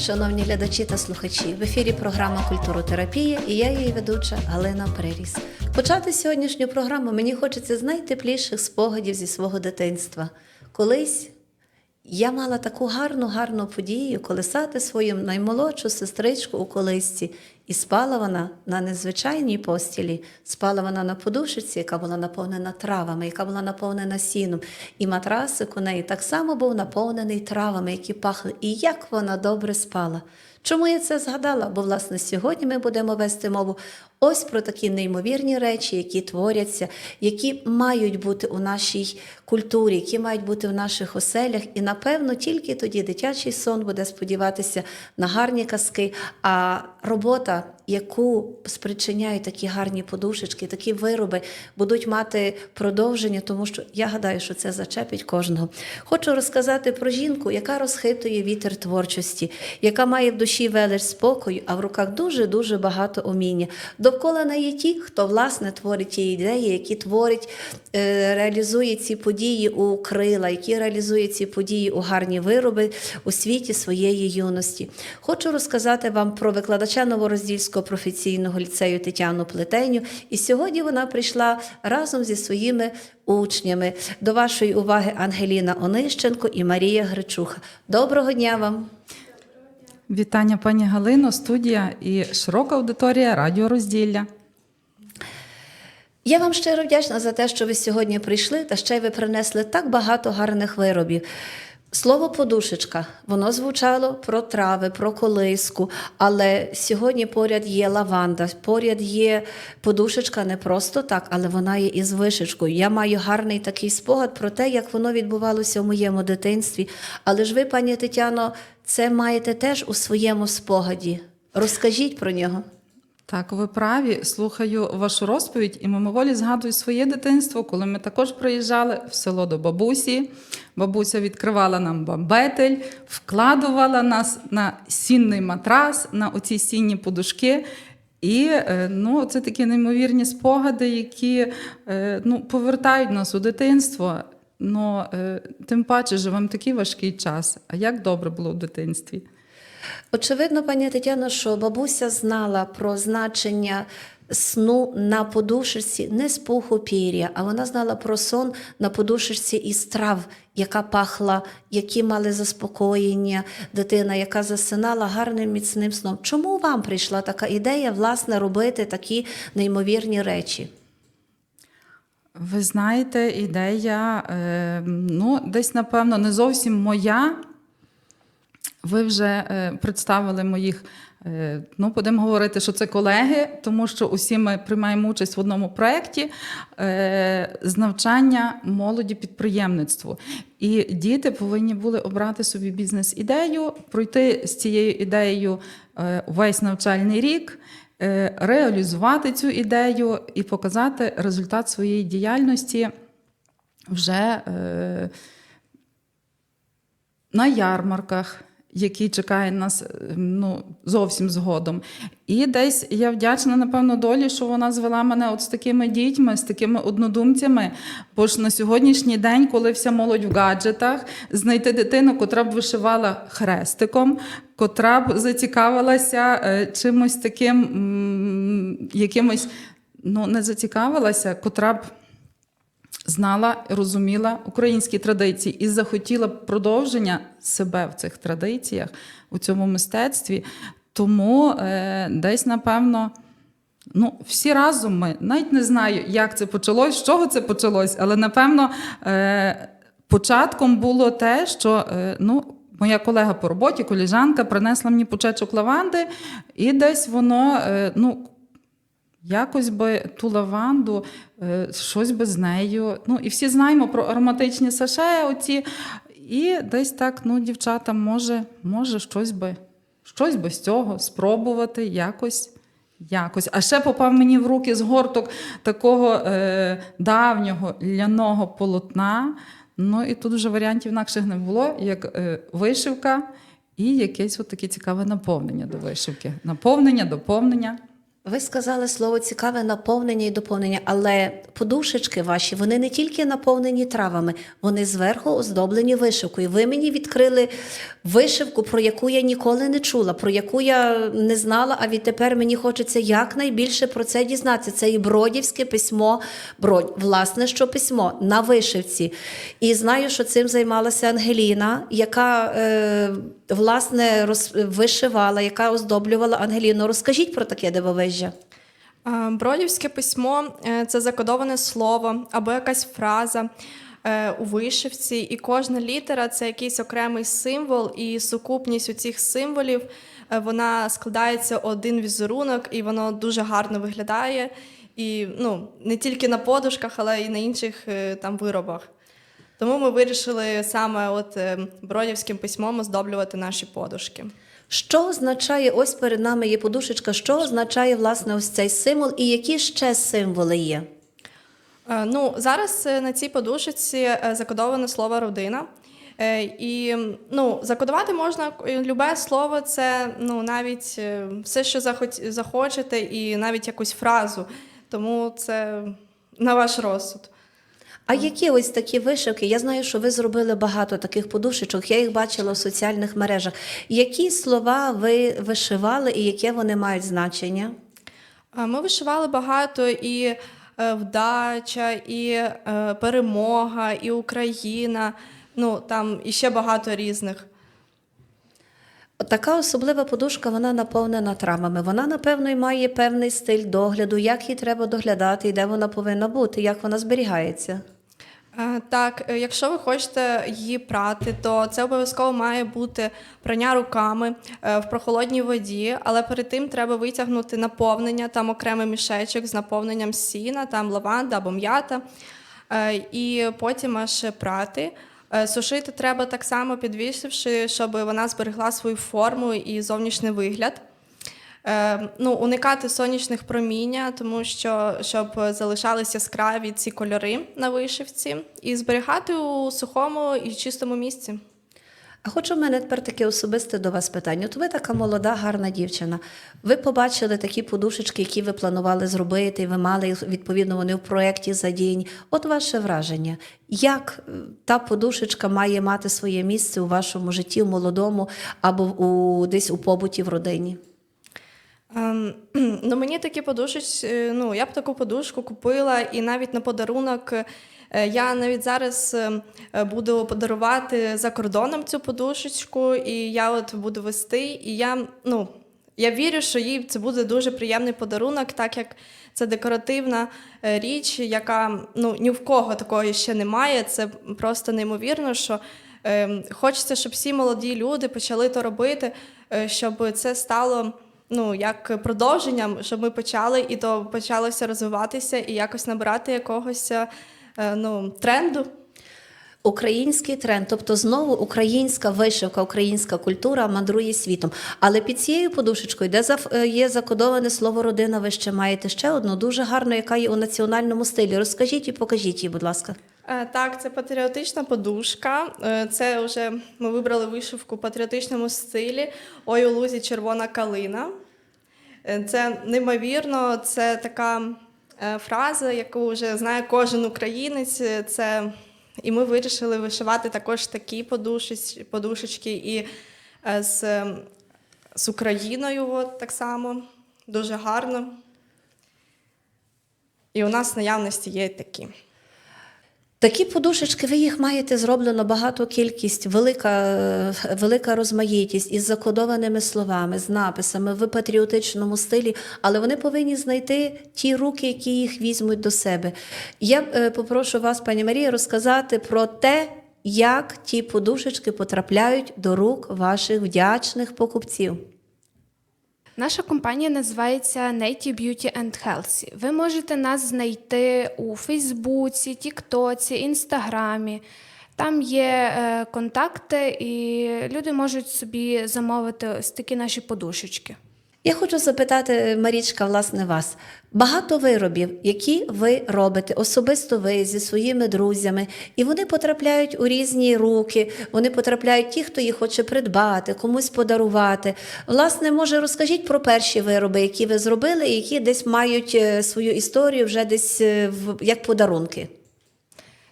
Шановні глядачі та слухачі, в ефірі програма Культуротерапія і я її ведуча Галина Приріс. Почати сьогоднішню програму мені хочеться з найтепліших спогадів зі свого дитинства. Колись я мала таку гарну, гарну подію колисати свою наймолодшу сестричку у колисці, і спала вона на незвичайній постілі, спала вона на подушиці, яка була наповнена травами, яка була наповнена сіном. І матрасик у неї так само був наповнений травами, які пахли. І як вона добре спала. Чому я це згадала? Бо, власне, сьогодні ми будемо вести мову ось про такі неймовірні речі, які творяться, які мають бути у нашій культурі, які мають бути в наших оселях. І, напевно, тільки тоді дитячий сон буде сподіватися на гарні казки, а робота, яку спричиняють такі гарні подушечки, такі вироби, будуть мати продовження, тому що я гадаю, що це зачепить кожного. Хочу розказати про жінку, яка розхитує вітер творчості, яка має в душі велич спокою, а в руках дуже-дуже багато уміння. Довкола неї ті, хто власне творить ті ідеї, які творить, е, реалізує ці події у крила, які реалізує ці події у гарні вироби у світі своєї юності. Хочу розказати вам про викладача Новороздільського професійного ліцею Тетяну Плетеню. І сьогодні вона прийшла разом зі своїми учнями. До вашої уваги Ангеліна Онищенко і Марія Гречуха. Доброго дня вам! Вітання, пані Галино, студія і широка аудиторія Радіо Розділля. Я вам щиро вдячна за те, що ви сьогодні прийшли, та ще й ви принесли так багато гарних виробів. Слово подушечка, воно звучало про трави, про колиску, але сьогодні поряд є лаванда, поряд є подушечка не просто так, але вона є із вишечкою. Я маю гарний такий спогад про те, як воно відбувалося в моєму дитинстві. Але ж ви, пані Тетяно, це маєте теж у своєму спогаді. Розкажіть про нього. Так, ви праві. Слухаю вашу розповідь і мимоволі згадую своє дитинство, коли ми також приїжджали в село до бабусі. Бабуся відкривала нам бамбетель, вкладувала нас на сінний матрас, на оці сінні подушки. І е, ну, це такі неймовірні спогади, які е, ну, повертають нас у дитинство. Ну, тим паче живемо такий важкий час. А як добре було в дитинстві? Очевидно, пані Тетяно, що бабуся знала про значення сну на подушечці не з пуху пір'я, а вона знала про сон на подушечці із трав, яка пахла, які мали заспокоєння, дитина, яка засинала гарним міцним сном. Чому вам прийшла така ідея, власне, робити такі неймовірні речі? Ви знаєте, ідея, е, ну, десь, напевно, не зовсім моя. Ви вже е, представили моїх, е, ну, будемо говорити, що це колеги, тому що усі ми приймаємо участь в одному проєкті е, з навчання молоді підприємництву. І діти повинні були обрати собі бізнес-ідею, пройти з цією ідеєю весь навчальний рік. Реалізувати цю ідею і показати результат своєї діяльності вже на ярмарках, які чекає нас е, ну, зовсім згодом. І десь я вдячна, напевно, долі, що вона звела мене от з такими дітьми, з такими однодумцями. Бо ж на сьогоднішній день, коли вся молодь в гаджетах, знайти дитину, котра б вишивала хрестиком, котра б зацікавилася е, чимось таким, якимось, ну, не зацікавилася, котра б знала, розуміла українські традиції і захотіла продовження себе в цих традиціях, у цьому мистецтві. Тому е, десь, напевно, ну, всі разом ми навіть не знаю, як це почалось, з чого це почалось, але напевно е, початком було те, що е, ну, моя колега по роботі, коліжанка, принесла мені почечок лаванди, і десь воно. Е, ну, Якось би ту лаванду, е, щось би з нею. Ну, і всі знаємо про ароматичні саше, оці. І десь так, ну, дівчата, може, може щось би, щось би з цього спробувати якось. Якось. А ще попав мені в руки згорток такого е, давнього ляного полотна. Ну і тут вже варіантів інакших не було, як е, вишивка і якесь от таке цікаве наповнення до вишивки. Наповнення, доповнення. Ви сказали слово цікаве наповнення і доповнення, але подушечки ваші вони не тільки наповнені травами, вони зверху оздоблені вишивкою. Ви мені відкрили вишивку, про яку я ніколи не чула, про яку я не знала, а відтепер мені хочеться якнайбільше про це дізнатися. Це і бродівське письмо, бродь, власне, що письмо на вишивці. І знаю, що цим займалася Ангеліна, яка е, власне роз, вишивала, яка оздоблювала Ангеліну. Розкажіть про таке дивовижжя. Бродівське письмо е, це закодоване слово або якась фраза е, у вишивці, і кожна літера це якийсь окремий символ, і сукупність у цих символів е, вона складається один візерунок, і воно дуже гарно виглядає. І ну, не тільки на подушках, але й на інших там виробах. Тому ми вирішили саме от е, бродівським письмом оздоблювати наші подушки. Що означає, ось перед нами є подушечка, що означає власне ось цей символ, і які ще символи є? Е, Ну, зараз е, на цій подушечці закодоване слово родина. І ну, закодувати можна любе слово, це ну, навіть все, що захочете, і навіть якусь фразу. Тому це на ваш розсуд. А які ось такі вишивки? Я знаю, що ви зробили багато таких подушечок, я їх бачила в соціальних мережах. Які слова ви вишивали і яке вони мають значення? Ми вишивали багато і е, вдача, і е, перемога, і Україна. Ну там і ще багато різних. Така особлива подушка, вона наповнена травмами. Вона, напевно, і має певний стиль догляду, як її треба доглядати і де вона повинна бути, як вона зберігається. Е, Так, е, якщо ви хочете її прати, то це обов'язково має бути прання руками е, в прохолодній воді, але перед тим треба витягнути наповнення, там окремий мішечок з наповненням сіна, там лаванда або м'ята, і потім аж прати. Е, Сушити треба так само підвісивши, щоб вона зберегла свою форму і зовнішній вигляд. Е, ну, уникати сонячних проміння, тому що щоб залишалися яскраві ці кольори на вишивці, і зберігати у сухому і чистому місці. А хочу в мене тепер таке особисте до вас питання. От ви така молода, гарна дівчина. Ви побачили такі подушечки, які ви планували зробити, і ви мали відповідно, вони в проєкті задіяні. От ваше враження, як е, та подушечка має мати своє місце у вашому житті, у молодому або у, десь у побуті в родині? Ем, ну, мені такі подушечки, ну, я б таку подушку купила і навіть на подарунок. Е, Я навіть зараз е, буду подарувати за кордоном цю подушечку, і я от буду вести. І я, ну, я вірю, що їй це буде дуже приємний подарунок, так як це декоративна е, річ, яка ну, ні в кого такої ще немає. Це просто неймовірно, що е, хочеться, щоб всі молоді люди почали то робити, е, щоб це стало ну, як продовженням, щоб ми почали і то почалося розвиватися і якось набирати якогось е, ну, тренду. Український тренд, тобто знову українська вишивка, українська культура мандрує світом. Але під цією подушечкою, де е, є закодоване слово родина, ви ще маєте ще одну дуже гарну, яка є у національному стилі. Розкажіть і покажіть її, будь ласка. Е, Так, це патріотична подушка. Е, Це вже ми вибрали вишивку в патріотичному стилі. Ой, у лузі червона калина. Е, Це неймовірно, це така е, фраза, яку вже знає кожен українець. Е, Це і ми вирішили вишивати також такі подушеч- подушечки і е, з, е, з Україною от, так само. Дуже гарно. І у нас наявності є такі. Такі подушечки, ви їх маєте зроблено багато кількість, велика, велика розмаїтість із закодованими словами, з написами в патріотичному стилі, але вони повинні знайти ті руки, які їх візьмуть до себе. Я е, попрошу вас, пані Марія, розказати про те, як ті подушечки потрапляють до рук ваших вдячних покупців. Наша компанія називається Native Beauty and Healthy. Ви можете нас знайти у Фейсбуці, Тіктоці, Інстаграмі. Там є е, контакти, і люди можуть собі замовити ось такі наші подушечки. Я хочу запитати, Марічка, власне, вас. Багато виробів, які ви робите, особисто ви зі своїми друзями, і вони потрапляють у різні руки, вони потрапляють ті, хто їх хоче придбати, комусь подарувати. Власне, може, розкажіть про перші вироби, які ви зробили, які десь мають е, свою історію вже десь е, в- як подарунки.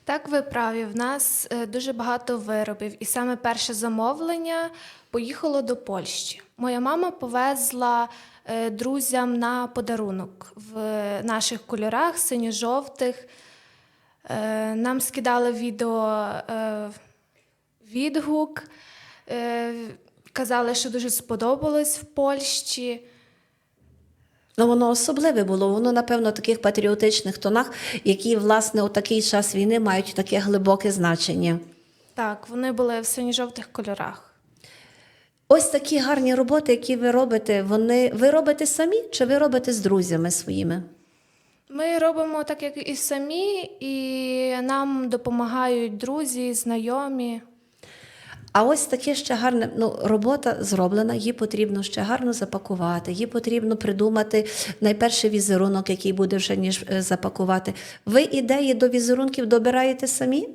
Так, ви праві. В нас е, дуже багато виробів, і саме перше замовлення поїхало до Польщі. Моя мама повезла е, друзям на подарунок в наших кольорах, синьо-жовтих. Е, Нам скидали відео відгук, казали, що дуже сподобалось в Польщі. Ну, воно особливе було. Воно, напевно, в таких патріотичних тонах, які, власне, у такий час війни мають таке глибоке значення. Так, вони були в синьо-жовтих кольорах. Ось такі гарні роботи, які ви робите, вони ви робите самі чи ви робите з друзями своїми? Ми робимо так, як і самі, і нам допомагають друзі, знайомі. А ось таке ще гарне ну, робота зроблена, її потрібно ще гарно запакувати, її потрібно придумати найперше візерунок, який буде вже ніж е, запакувати. Ви ідеї до візерунків добираєте самі?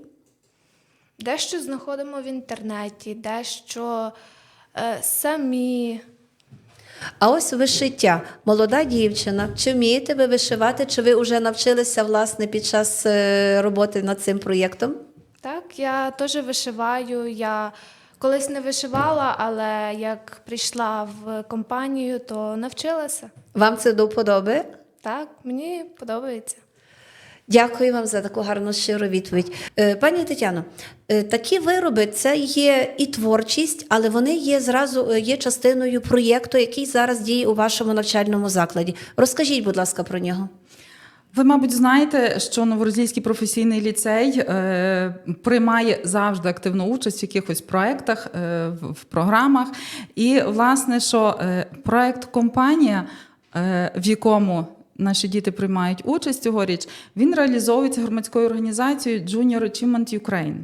Дещо знаходимо в інтернеті, дещо е, самі. А ось вишиття. Молода дівчина. Чи вмієте ви вишивати, чи ви вже навчилися власне під час е, роботи над цим проєктом? Так, я теж вишиваю. Я колись не вишивала, але як прийшла в компанію, то навчилася. Вам це до вподоби? Так, мені подобається. Дякую вам за таку гарну щиру відповідь. Е, Пані Тетяно, е, такі вироби це є і творчість, але вони є зразу е, є частиною проєкту, який зараз діє у вашому навчальному закладі. Розкажіть, будь ласка, про нього. Ви, мабуть, знаєте, що Новорозійський професійний ліцей е, приймає завжди активну участь в якихось проєктах, е, в, програмах. І, власне, що е, проєкт компанія, е, в якому наші діти приймають участь цьогоріч, він реалізовується громадською організацією Junior Achievement Ukraine.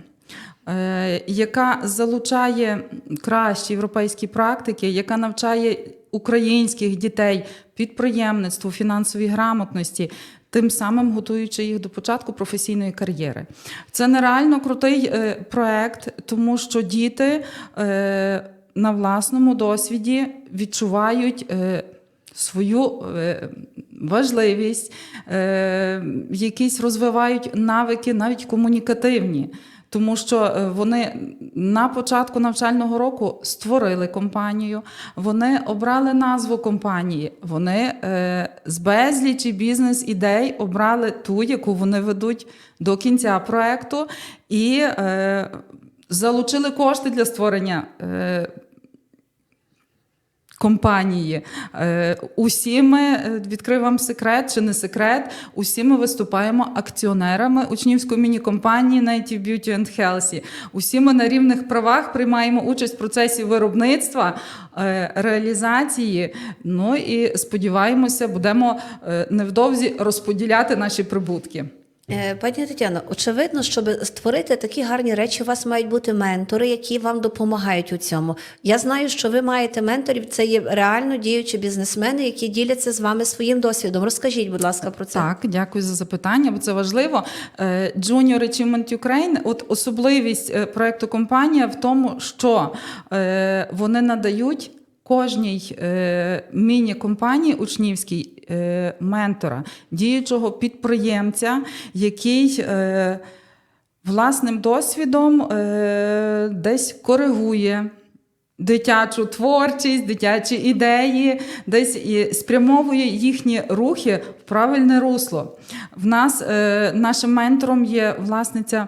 е, Яка залучає кращі європейські практики, яка навчає українських дітей підприємництву, фінансовій грамотності, тим самим готуючи їх до початку професійної кар'єри. Це нереально крутий е, проект, тому що діти е, на власному досвіді відчувають. Е, свою важливість, якісь розвивають навики навіть комунікативні. Тому що е, вони на початку навчального року створили компанію, вони обрали назву компанії, вони е, з безлічі бізнес-ідей обрали ту, яку вони ведуть до кінця проекту, і е, залучили кошти для створення. Компанії. Е, Усі ми, е, відкрию вам секрет чи не секрет, усі ми виступаємо акціонерами учнівської міні-компанії Native Beauty and Healthy. Усі ми на рівних правах приймаємо участь в процесі виробництва, е, реалізації. Ну і сподіваємося, будемо невдовзі розподіляти наші прибутки. Е, Пані Тетяно, очевидно, щоб створити такі гарні речі, у вас мають бути ментори, які вам допомагають у цьому. Я знаю, що ви маєте менторів, це є реально діючі бізнесмени, які діляться з вами своїм досвідом. Розкажіть, будь ласка, про це. Так, дякую за запитання, бо це важливо. Е, Junior Achievement Ukraine, от особливість е, проекту компанія в тому, що вони надають. Кожній е, міні-компанії учнівській е, ментора, діючого підприємця, який е, власним досвідом е, десь коригує дитячу творчість, дитячі ідеї, десь і спрямовує їхні рухи в правильне русло. В нас е, нашим ментором є власниця.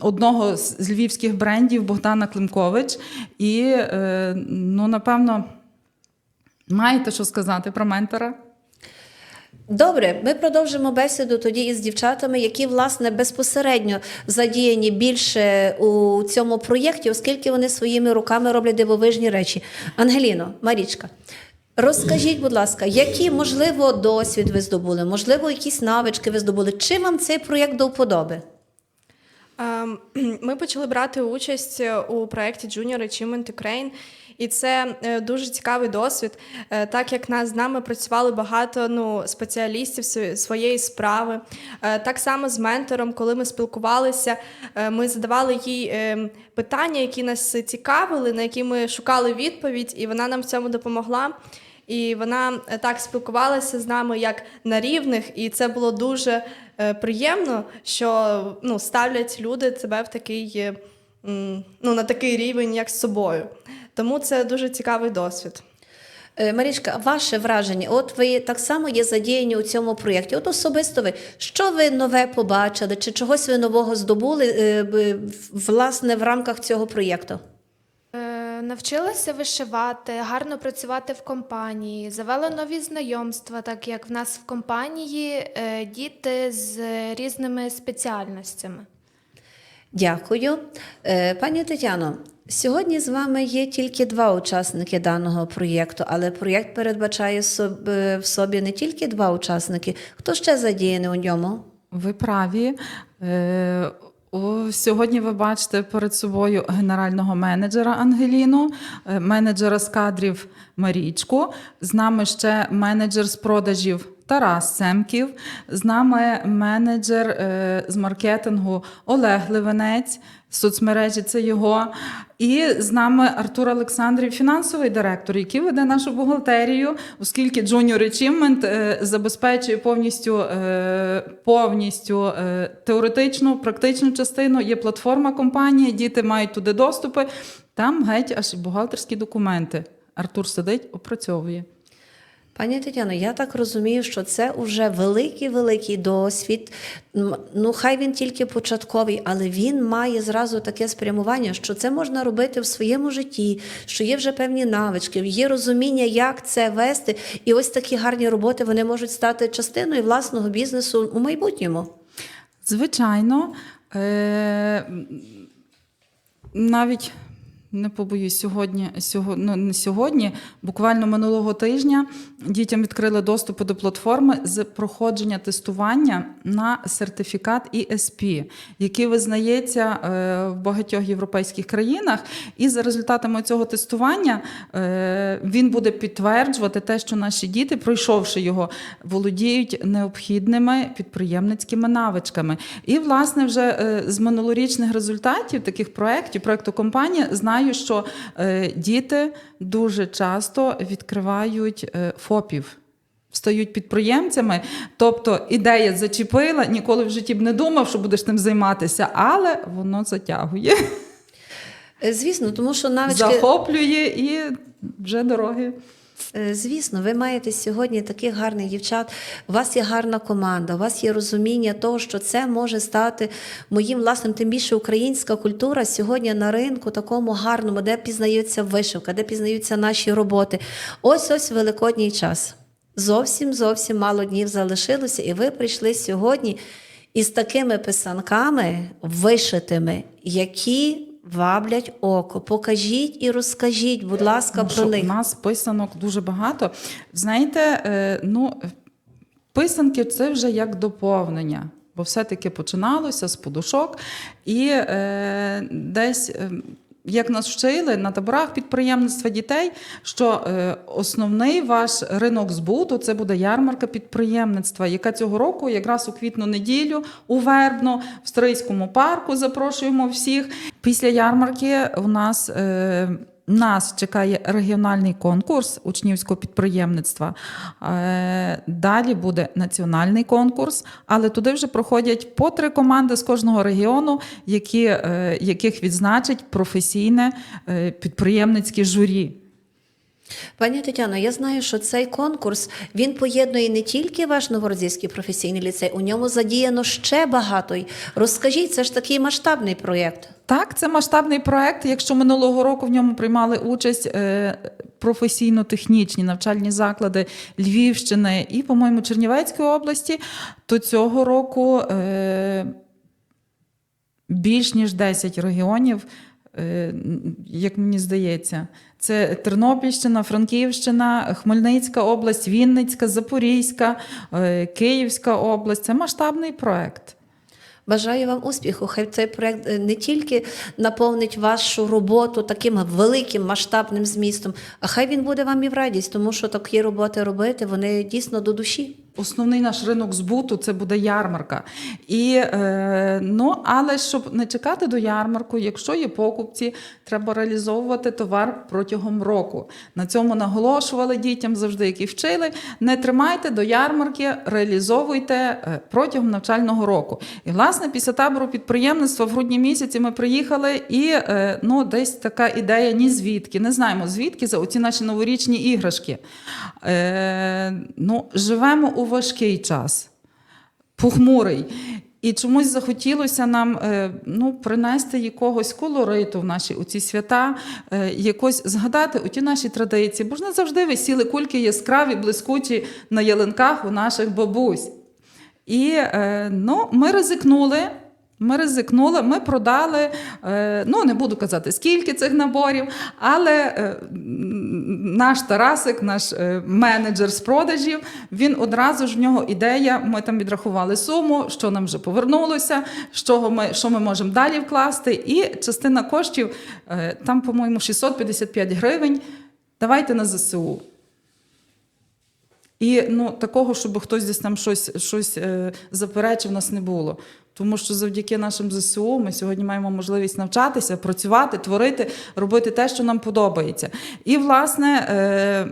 Одного з з львівських брендів Богдана Климкович, і е, ну напевно маєте що сказати про ментора? Добре, ми продовжимо бесіду тоді із дівчатами, які власне безпосередньо задіяні більше у цьому проєкті, оскільки вони своїми руками роблять дивовижні речі. Ангеліно, Марічка. Розкажіть, будь ласка, які, можливо, досвід ви здобули, можливо, якісь навички ви здобули. Чим вам цей проєкт до вподоби? Ем, Ми почали брати участь у проєкті Junior Achievement Ukraine, І це е, дуже цікавий досвід, е, так як нас з нами працювали багато ну, спеціалістів своєї справи. Е, Так само з ментором, коли ми спілкувалися, е, ми задавали їй е, питання, які нас цікавили, на які ми шукали відповідь, і вона нам в цьому допомогла. І вона е, так спілкувалася з нами як на рівних, і це було дуже е, приємно, що ну, ставлять люди тебе в такий, е, ну, на такий рівень, як з собою. Тому це дуже цікавий досвід. Е, Марічка, ваше враження, от ви так само є задіяні у цьому проєкті. От особисто ви, що ви нове побачили, чи чогось ви нового здобули е, власне в рамках цього проєкту? Навчилася вишивати, гарно працювати в компанії, завела нові знайомства, так як в нас в компанії е, діти з різними спеціальностями. Дякую. Е, Пані Тетяно, сьогодні з вами є тільки два учасники даного проєкту, але проєкт передбачає е, в собі не тільки два учасники. Хто ще задіяний у ньому? Ви праві. Сьогодні ви бачите перед собою генерального менеджера Ангеліну, е, менеджера з кадрів Марічку. З нами ще менеджер з продажів Тарас Семків. З нами менеджер е, з маркетингу Олег Ливенець. Соцмережі це його. І з нами Артур Олександрів, фінансовий директор, який веде нашу бухгалтерію, оскільки Junior Achievement е, забезпечує повністю, е, повністю теоретичну, практичну частину. Є платформа компанії, діти мають туди доступи. Там геть аж бухгалтерські документи. Артур сидить, опрацьовує. Пані Тетяно, я так розумію, що це вже великий-великий досвід. Ну, хай він тільки початковий, але він має зразу таке спрямування, що це можна робити в своєму житті, що є вже певні навички, є розуміння, як це вести. І ось такі гарні роботи вони можуть стати частиною власного бізнесу у майбутньому. Звичайно, е, навіть не побоюсь, сьогодні, сьогодні, ну, не сьогодні, буквально минулого тижня дітям відкрили доступи до платформи з проходження тестування на сертифікат ESP, який визнається е, в багатьох європейських країнах. І за результатами цього тестування е, він буде підтверджувати те, що наші діти, пройшовши його, володіють необхідними підприємницькими навичками. І, власне, вже е, з минулорічних результатів таких проєктів, проєкту компанії, знаю, що е, діти дуже часто відкривають е, ФОПів. Стають підприємцями, тобто ідея зачепила, ніколи в житті б не думав, що будеш тим займатися, але воно затягує, Е, Звісно, тому що навички. захоплює і вже дороги. Е, Звісно, ви маєте сьогодні таких гарних дівчат. У вас є гарна команда, у вас є розуміння того, що це може стати моїм власним, тим більше українська культура сьогодні на ринку такому гарному, де пізнаються вишивка, де пізнаються наші роботи. Ось ось великодній час. Зовсім зовсім мало днів залишилося, і ви прийшли сьогодні із такими писанками вишитими, які ваблять око. Покажіть і розкажіть, будь ласка, про них. У нас писанок дуже багато. Знаєте, е, ну, писанки це вже як доповнення. Бо все-таки починалося з подушок, і е, десь, е, як нас вчили на таборах підприємництва дітей, що е, основний ваш ринок збуту це буде ярмарка підприємництва, яка цього року, якраз у квітну неділю, у Вербно, в Стрийському парку запрошуємо всіх. Після ярмарки у нас. Нас чекає регіональний конкурс учнівського підприємництва. Е, Далі буде національний конкурс, але туди вже проходять по три команди з кожного регіону, які, е, яких відзначить професійне е, підприємницьке журі. Пані Тетяно, я знаю, що цей конкурс він поєднує не тільки ваш Новорозівський професійний ліцей, у ньому задіяно ще багато. Розкажіть, це ж такий масштабний проєкт. Так, це масштабний проект. Якщо минулого року в ньому приймали участь е, професійно-технічні навчальні заклади Львівщини і, по-моєму, Чернівецької області, то цього року е, більш ніж 10 регіонів, як мені здається. Це Тернопільщина, Франківщина, Хмельницька область, Вінницька, Запорізька, е, Київська область. Це масштабний проект. Бажаю вам успіху. Хай цей проект е, не тільки наповнить вашу роботу таким великим масштабним змістом, а хай він буде вам і в радість, тому що такі роботи робити вони дійсно до душі. Основний наш ринок збуту це буде ярмарка. І, е, ну, але щоб не чекати до ярмарку, якщо є покупці, треба реалізовувати товар протягом року. На цьому наголошували дітям завжди, які вчили. Не тримайте до ярмарки, реалізовуйте е, протягом навчального року. І, власне, після табору підприємництва в грудні місяці ми приїхали, і е, ну, десь така ідея ні звідки. Не знаємо звідки за оці наші новорічні іграшки. Е, ну, живемо у важкий час, похмурий. І чомусь захотілося нам е, ну, принести якогось колориту в наші оці свята, е, якось згадати ті наші традиції, бо ж не завжди висіли кульки яскраві, блискучі на ялинках у наших бабусь. І е, ну, ми ризикнули. Ми ризикнули, ми продали, е, ну не буду казати, скільки цих наборів, але е, наш Тарасик, наш е, менеджер з продажів, він одразу ж в нього ідея. Ми там відрахували суму, що нам вже повернулося, що ми, що ми можемо далі вкласти. І частина коштів, там, по-моєму, 655 гривень. Давайте на ЗСУ. І ну, такого, щоб хтось десь там щось, щось е, заперечив, нас не було. Тому що завдяки нашим ЗСУ ми сьогодні маємо можливість навчатися, працювати, творити, робити те, що нам подобається. І, власне, е,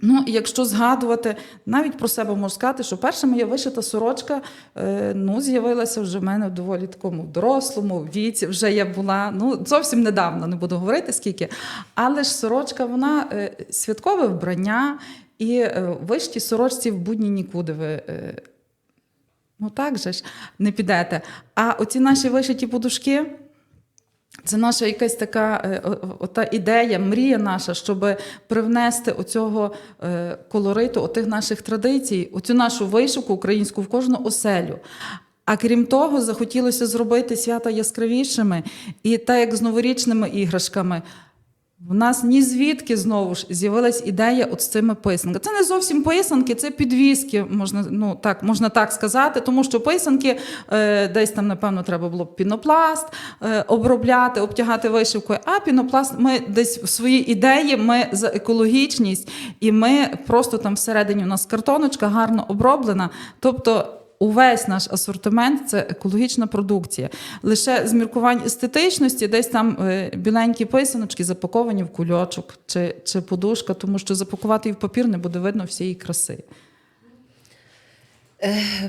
ну, якщо згадувати, навіть про себе можу сказати, що перша моя вишита сорочка е, ну, з'явилася вже в мене в доволі такому дорослому віці. Вже я була ну, зовсім недавно, не буду говорити скільки. Але ж сорочка, вона е, святкове вбрання. І вишті сорочці в будні нікуди ви. Ну так же ж не підете. А оці наші вишиті подушки. Це наша якась така е, ота ідея, мрія наша, щоб привнести оцього е, колориту, отих наших традицій, оцю нашу вишивку українську в кожну оселю. А крім того, захотілося зробити свята яскравішими і так як з новорічними іграшками. В нас ні звідки знову ж з'явилась ідея от з цими писанками. Це не зовсім писанки, це підвіски, можна, ну, так, можна так сказати, тому що писанки е, десь там, напевно, треба було пінопласт е, обробляти, обтягати вишивкою. А пінопласт ми десь в своїй ідеї ми за екологічність, і ми просто там всередині у нас картоночка гарно оброблена. Тобто увесь наш асортимент це екологічна продукція. Лише з міркувань естетичності, десь там е, біленькі писаночки запаковані в кульочок чи, чи подушка, тому що запакувати її в папір не буде видно всієї краси.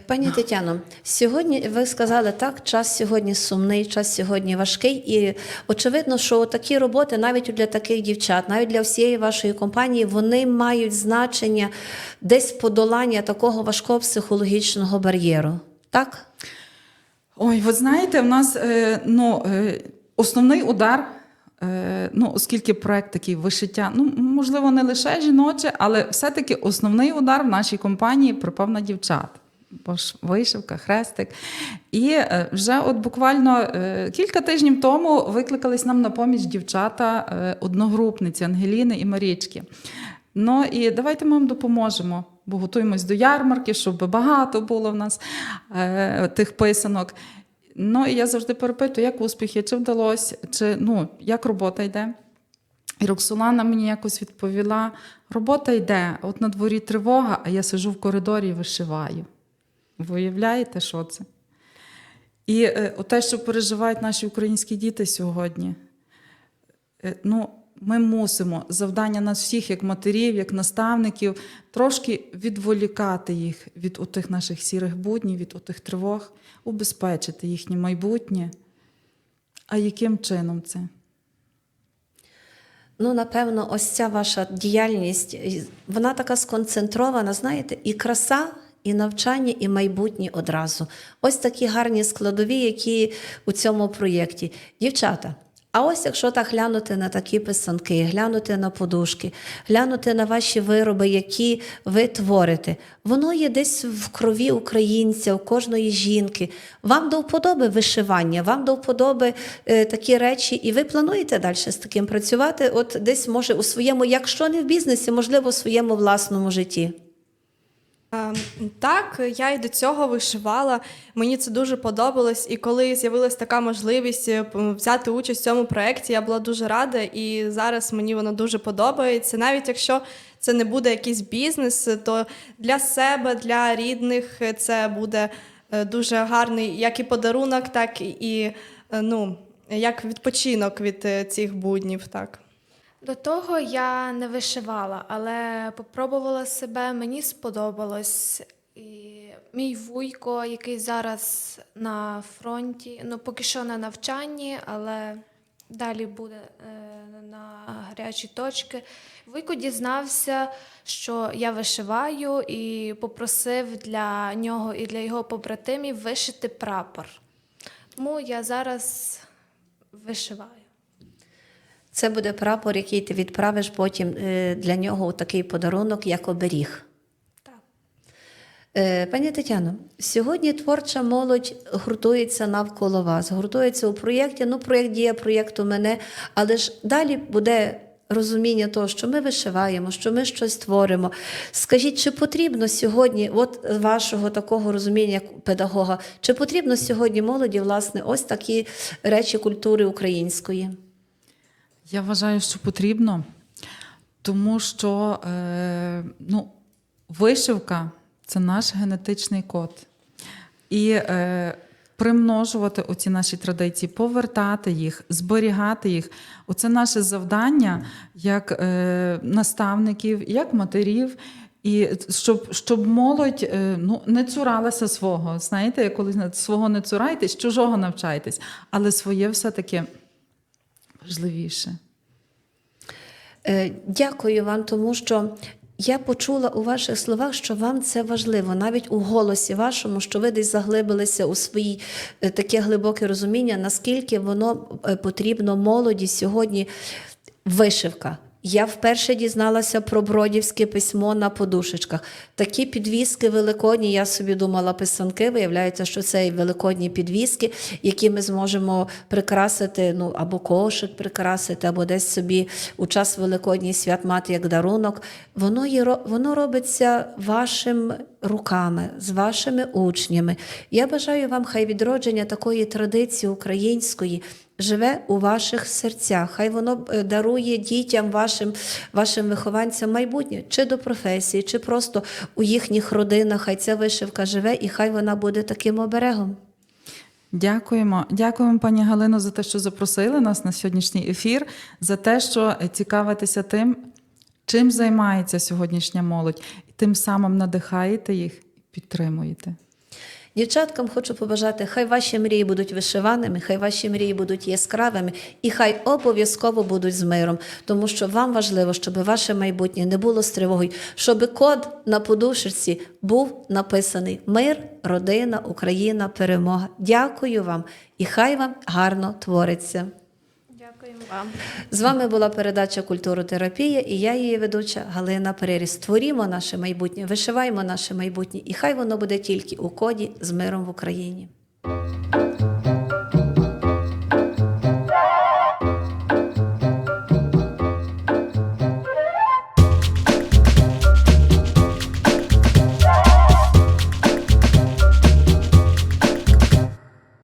Пані Тетяно, сьогодні ви сказали так, час сьогодні сумний, час сьогодні важкий, і очевидно, що такі роботи навіть для таких дівчат, навіть для всієї вашої компанії, вони мають значення десь подолання такого важкого психологічного бар'єру. Так? Ой, ви знаєте, в нас е, ну, е, основний удар. е, Ну, оскільки проект такий вишиття, ну можливо, не лише жіноче, але все-таки основний удар в нашій компанії припав на дівчат. Вишивка, хрестик. І е, вже от буквально е, кілька тижнів тому викликались нам на поміч дівчата, е, одногрупниці Ангеліни і Марічки. Ну і давайте ми вам допоможемо, бо готуємось до ярмарки, щоб багато було в нас е, тих писанок. Ну і я завжди перепитую, як успіхи, чи вдалося, чи ну, як робота йде. І Роксолана мені якось відповіла: робота йде, от на дворі тривога, а я сижу в коридорі і вишиваю. Ви уявляєте, що це? І е, те, що переживають наші українські діти сьогодні, е, ну, ми мусимо завдання нас всіх, як матерів, як наставників, трошки відволікати їх від отих наших сірих буднів, від отих тривог, убезпечити їхнє майбутнє. А яким чином це? Ну, напевно, ось ця ваша діяльність, вона така сконцентрована, знаєте, і краса, і навчання, і майбутнє одразу. Ось такі гарні складові, які у цьому проєкті. Дівчата. А ось якщо так глянути на такі писанки, глянути на подушки, глянути на ваші вироби, які ви творите, воно є десь в крові українця, у кожної жінки. Вам до вподоби вишивання, вам до вподоби е, такі речі, і ви плануєте далі з таким працювати? От десь може у своєму, якщо не в бізнесі, можливо, у своєму власному житті. Ем, Так, я і до цього вишивала. Мені це дуже подобалось. І коли з'явилась така можливість е, взяти участь в цьому проєкті, я була дуже рада. І зараз мені воно дуже подобається. Навіть якщо це не буде якийсь бізнес, то для себе, для рідних це буде е, дуже гарний як і подарунок, так і е, ну, як відпочинок від цих буднів. Так. До того я не вишивала, але попробувала себе, мені сподобалось. І мій вуйко, який зараз на фронті, ну поки що на навчанні, але далі буде е, на гарячі точки. Вуйко дізнався, що я вишиваю, і попросив для нього і для його побратимів вишити прапор. Тому я зараз вишиваю. Це буде прапор, який ти відправиш потім е, для нього у такий подарунок, як оберіг. Так. Е, Пані Тетяно, сьогодні творча молодь гуртується навколо вас, гуртується у проєкті. Ну, проєкт діє проєкту мене, але ж далі буде розуміння того, що ми вишиваємо, що ми щось творимо. Скажіть, чи потрібно сьогодні, от вашого такого розуміння як педагога, чи потрібно сьогодні молоді, власне, ось такі речі культури української? Я вважаю, що потрібно, тому що е, ну, вишивка це наш генетичний код. І е, примножувати оці наші традиції, повертати їх, зберігати їх. Оце наше завдання як е, наставників, як матерів. І щоб, щоб молодь е, ну, не цуралася свого. Знаєте, як колись свого не цурайтесь, чужого навчайтесь, але своє все-таки важливіше. Е, Дякую вам, тому що я почула у ваших словах, що вам це важливо, навіть у голосі вашому, що ви десь заглибилися у свої е, таке глибоке розуміння, наскільки воно е, потрібно молоді сьогодні. Вишивка. Я вперше дізналася про бродівське письмо на подушечках. Такі підвіски великодні, я собі думала писанки. Виявляється, що це і великодні підвіски, які ми зможемо прикрасити, ну або кошик прикрасити, або десь собі у час великодніх свят мати як дарунок. Воно є воно робиться вашим руками, з вашими учнями. Я бажаю вам хай відродження такої традиції української живе у ваших серцях. Хай воно е, дарує дітям, вашим, вашим вихованцям майбутнє, чи до професії, чи просто у їхніх родинах. Хай ця вишивка живе і хай вона буде таким оберегом. Дякуємо. Дякуємо, пані Галино, за те, що запросили нас на сьогоднішній ефір, за те, що цікавитеся тим, чим займається сьогоднішня молодь, і тим самим надихаєте їх і підтримуєте. Дівчаткам хочу побажати, хай ваші мрії будуть вишиваними, хай ваші мрії будуть яскравими, і хай обов'язково будуть з миром, тому що вам важливо, щоб ваше майбутнє не було з тривогою, щоб код на подушечці був написаний Мир, родина, Україна, перемога. Дякую вам і хай вам гарно твориться. Дякуємо вам. З вами була передача Культуротерапія і я її ведуча Галина Переріс. Створімо наше майбутнє, вишиваємо наше майбутнє, і хай воно буде тільки у коді з миром в Україні.